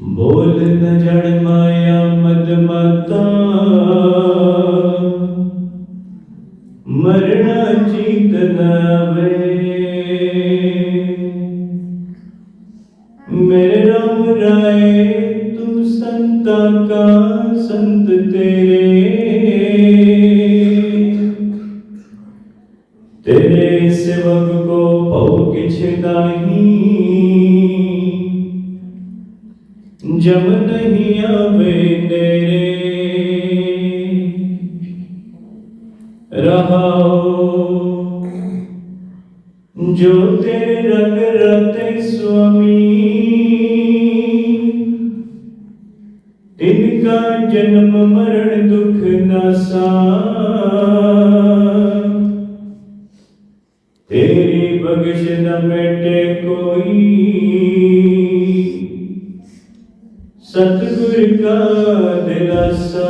ਬੋਲ ਨ ਜੜ ਮਾਇਆ ਮਦ ਮਾਤਾ तेरे सेवक को भव किछ नाही जब नहीं आवे तेरे रहाओ जो तेरे रंग रते स्वामी तिनका जन्म मरण दुख नसा ਤੇਰੀ ਬਖਸ਼ ਨ ਮਿਟੇ ਕੋਈ। ਸਤਿਗੁਰ ਕਾ ਦਿਲਾਸਾ।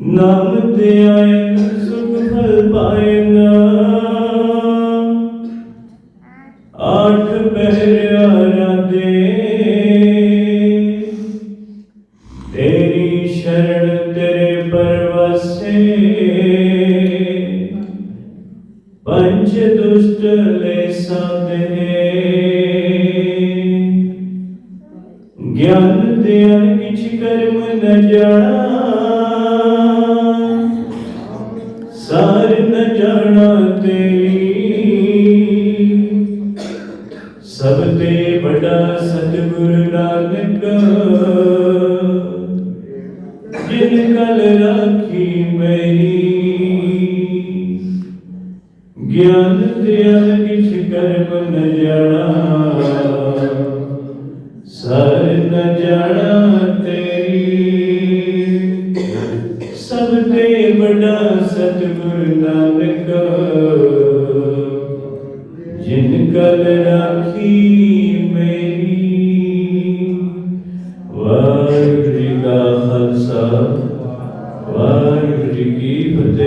ਨਾਮ ਤੇ ਆਏ ਸੁਖ ਫਲ ਪਾਏ ਦੇ ਤੇਰੀ ਸ਼ਰਨ ਪੰਜ ਦੁਸ਼ਟ ਲੈ ਸੰਦੇ ਗਿਆਨ ਦੇ ਅਨ ਕਿਛ ਕਰਮ ਨ ਜਾਣਾ। ਸਾਰ ਨ ਜਾਣਾ ਤੇਰੀ। ਸਭ ਤੇ ਬੜਾ ਸਤਿਗੁਰ ਨਾਨਕ, ਜਿਨ ਕਲ ਰਾਖੀ ਮੇਰੀ। ਗਿਆਨ ਦੇ ਅਨ ਕਿਛ ਕਰਮ ਨ ਜਾਣਾ। ਸਰ ਨ ਜਾਣਾ ਤੇਰੀ। ਸਭ ਤੇ ਬੜਾ ਸਤਿਗੁਰ ਨਾਨਕ। ਜਿਨ ਕਲ ਰਾਖੀ ਮੇਰੀ। ਵਾਹਿਗੁਰੂ ਜੀ ਕਾ ਖਾਲਸਾ। ਵਾਹਿਗੁਰੂ ਜੀ ਕੀ ਫਤਿਹ।